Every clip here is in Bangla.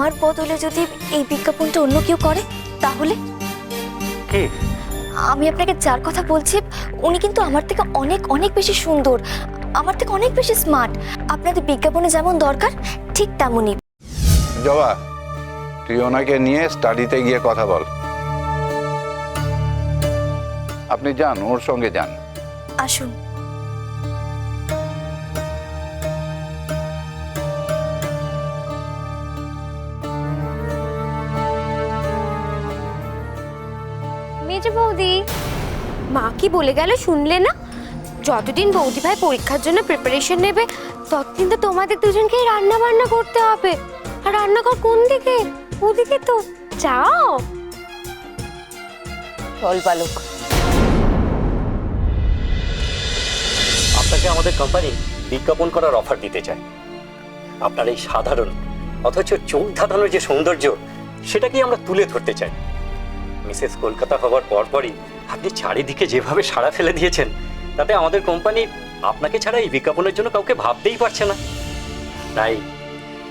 আমার বদলে যদি এই বিজ্ঞাপনটা অন্য কেউ করে তাহলে? কে? আমি আপনাকে যার কথা বলছি উনি কিন্তু আমার থেকে অনেক অনেক বেশি সুন্দর আমার থেকে অনেক বেশি স্মার্ট। আপনাদের বিজ্ঞাপনে যেমন দরকার ঠিক তেমনই। জবা তুই ওনাকে নিয়ে স্টাডিতে গিয়ে কথা বল। আপনি যান ওর সঙ্গে যান। আসুন। মেজ বৌদি। মা কি বলে গেল শুনলে না? যতদিন বৌদি ভাই পরীক্ষার জন্য প্রিপারেশন নেবে ততদিন তো তোমাদের দুজনকেই রান্না বান্না করতে হবে। আর রান্নাঘর কোন দিকে? ওদিকে তো। যাও। চল বালক। আপনাকে আমাদের কোম্পানি বিজ্ঞাপন করার অফার দিতে চায়। আপনার এই সাধারণ অথচ চোখ ধাঁধানোর যে সৌন্দর্য সেটাকেই আমরা তুলে ধরতে চাই। মিসেস কলকাতা হওয়ার পরপরই আপনি চারিদিকে যেভাবে সাড়া ফেলে দিয়েছেন তাতে আমাদের কোম্পানি আপনাকে ছাড়া এই বিজ্ঞাপনের জন্য কাউকে ভাবতেই পারছে না। তাই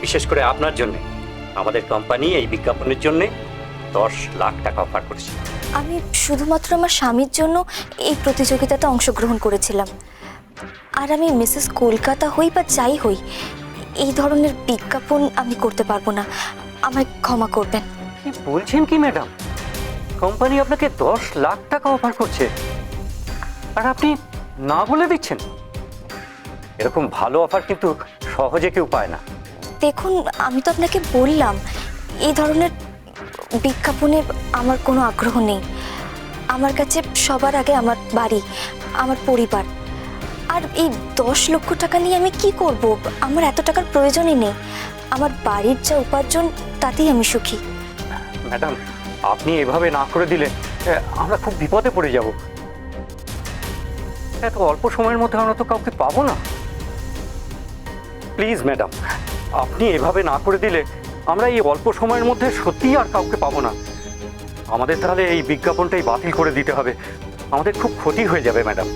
বিশেষ করে আপনার জন্য আমাদের কোম্পানি এই বিজ্ঞাপনের জন্য দশ লাখ টাকা অফার করেছে। আমি শুধুমাত্র আমার স্বামীর জন্য এই প্রতিযোগিতাতে অংশগ্রহণ করেছিলাম। আর আমি মিসেস কলকাতা হই বা যাই হই এই ধরনের বিজ্ঞাপন আমি করতে পারব না। আমায় ক্ষমা করবেন। কি বলছেন কি ম্যাডাম? কোম্পানি আপনাকে দশ লাখ টাকা অফার করছে। আর আপনি না বলে দিচ্ছেন। এরকম ভালো অফার কিন্তু সহজে কেউ পায় না। দেখুন আমি তো আপনাকে বললাম এই ধরনের বিজ্ঞাপনে আমার কোনো আগ্রহ নেই। আমার কাছে সবার আগে আমার বাড়ি আমার পরিবার। আর এই দশ লক্ষ টাকা নিয়ে আমি কি করব? আমার এত টাকার প্রয়োজনই নেই। আমার বাড়ির যা উপার্জন তাতেই আমি সুখী। ম্যাডাম আপনি এভাবে না করে দিলে আমরা খুব বিপদে পড়ে যাব। এত অল্প সময়ের মধ্যে আমরা তো কাউকে পাবো না। প্লিজ, ম্যাডাম, আপনি এভাবে না করে দিলে আমরা এই অল্প সময়ের মধ্যে সত্যিই আর কাউকে পাবো না। আমাদের তাহলে এই বিজ্ঞাপনটাই বাতিল করে দিতে হবে। আমাদের খুব ক্ষতি হয়ে যাবে, ম্যাডাম।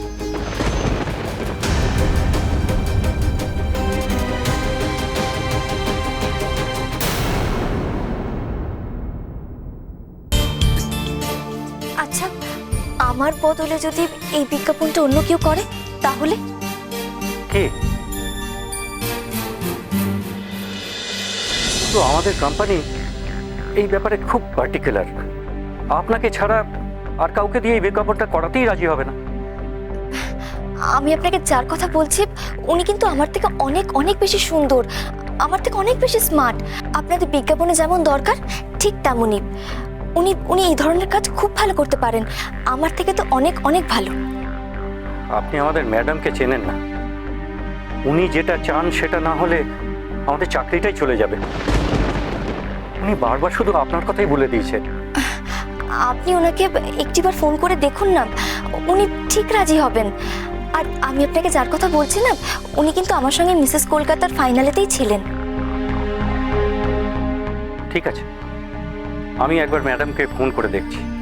আচ্ছা আমার বদলে যদি এই বিজ্ঞাপনটা অন্য কেউ করে তাহলে? কে? তো আমাদের কোম্পানি এই ব্যাপারে খুব পার্টিকুলার আপনাকে ছাড়া আর কাউকে দিয়ে এই বিজ্ঞাপনটা করাতেই রাজি হবে না। আমি আপনাকে যার কথা বলছি উনি কিন্তু আমার থেকে অনেক অনেক বেশি সুন্দর আমার থেকে অনেক বেশি স্মার্ট আপনাদের বিজ্ঞাপনে যেমন দরকার ঠিক তেমনই। উনি উনি এই ধরনের কাজ খুব ভালো করতে পারেন। আমার থেকে তো অনেক অনেক ভালো। আপনি আমাদের ম্যাডামকে চেনেন না। উনি যেটা চান সেটা না হলে আমাদের চাকরিটাই চলে যাবে। উনি বারবার শুধু আপনার কথাই বলে দিয়েছে। আপনি ওনাকে একটিবার ফোন করে দেখুন না। উনি ঠিক রাজি হবেন। আর আমি আপনাকে যার কথা বলছি না উনি কিন্তু আমার সঙ্গে মিসেস কলকাতার ফাইনালেতেই ছিলেন। ঠিক আছে। আমি একবার ম্যাডামকে ফোন করে দেখছি।